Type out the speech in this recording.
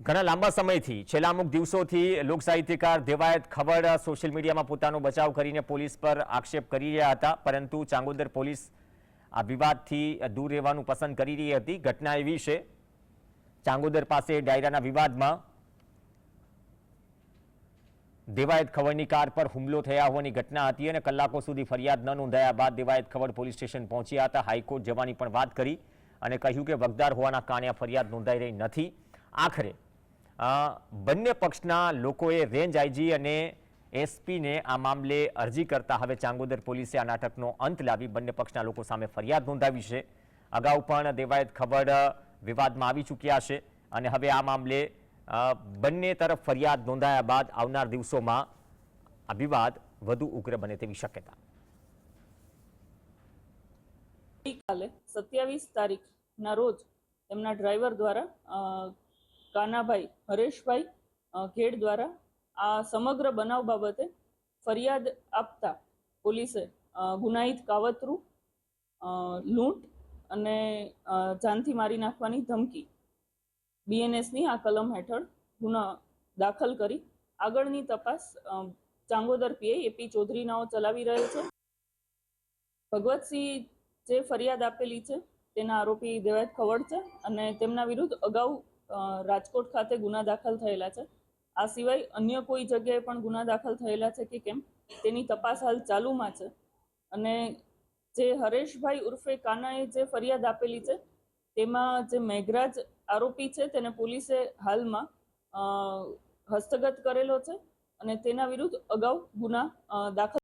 ઘણા લાંબા સમયથી, છેલ્લા અમુક દિવસોથી લોક સાહિત્યકાર દેવાયત ખબર સોશિયલ મીડિયામાં પોતાનો બચાવ કરીને પોલીસ પર આક્ષેપ કરી રહ્યા હતા, પરંતુ ચાંગોદર પોલીસ આ વિવાદથી દૂર રહેવાનું પસંદ કરી રહી હતી. ઘટના એવી છે, ચાંગોદર પાસે ડાયરાના વિવાદમાં દેવાયત ખવડની કાર પર હુમલો થયા હોવાની ઘટના હતી અને કલાકો સુધી ફરિયાદ ન નોંધાયા બાદ દેવાયત ખવડ પોલીસ સ્ટેશન પહોંચ્યા હતા. હાઈકોર્ટ જવાની પણ વાત કરી અને કહ્યું કે વગદાર હોવાના કારણે ફરિયાદ નોંધાઈ રહી નથી. આખરે બંને પક્ષના લોકોએ રેન્જ આઈજી અને એસપીને આ મામલે અરજી કરતા હવે ચાંગોદર પોલીસે આ નાટકનો અંત લાવી બંને પક્ષના લોકો સામે ફરિયાદ નોંધાવી છે. અગાઉ પણ દેવાયત ખબર વિવાદમાં આવી ચૂક્યા છે અને હવે આ મામલે બંને તરફ ફરિયાદ નોંધાયા બાદ આવનાર દિવસોમાં આ વિવાદ વધુ ઉગ્ર બને તેવી શક્યતા. ગઈકાલે સત્યાવીસ તારીખના રોજ તેમના ડ્રાઈવર દ્વારા કાનાભાઈ હરેશભાઈ ઘેડ દ્વારા આ સમગ્ર બનાવ બાબતે ફરિયાદ આપતા પોલીસે ગુનાહિત કાવતરું લૂંટ અને જાનથી મારી નાખવાની ધમકી. બીએનએસની આ કલમ હેઠળ ગુના દાખલ કરી આગળની તપાસ ચાંગોદર પીઆઈ એપી ચૌધરીનાઓ ચલાવી રહ્યો છે. ભગવતસિંહ જે ફરિયાદ આપેલી છે, તેના આરોપી દેવાયત ખવડ છે અને તેમના વિરુદ્ધ અગાઉ રાજકોટ ખાતે ગુના દાખલ થયેલા છે. આ સિવાય અન્ય કોઈ જગ્યાએ પણ ગુના દાખલ થયેલા છે કે કેમ? તેની તપાસ હાલ ચાલુમાં છે. અને જે હરેશભાઈ ઉર્ફે કાનાએ જે ફરિયાદ આપેલી છે, તેમાં જે મેઘરાજ આરોપી છે, તેને પોલીસે હાલમાં હસ્તગત કરેલો છે અને તેના વિરુદ્ધ અગાઉ ગુના દાખલ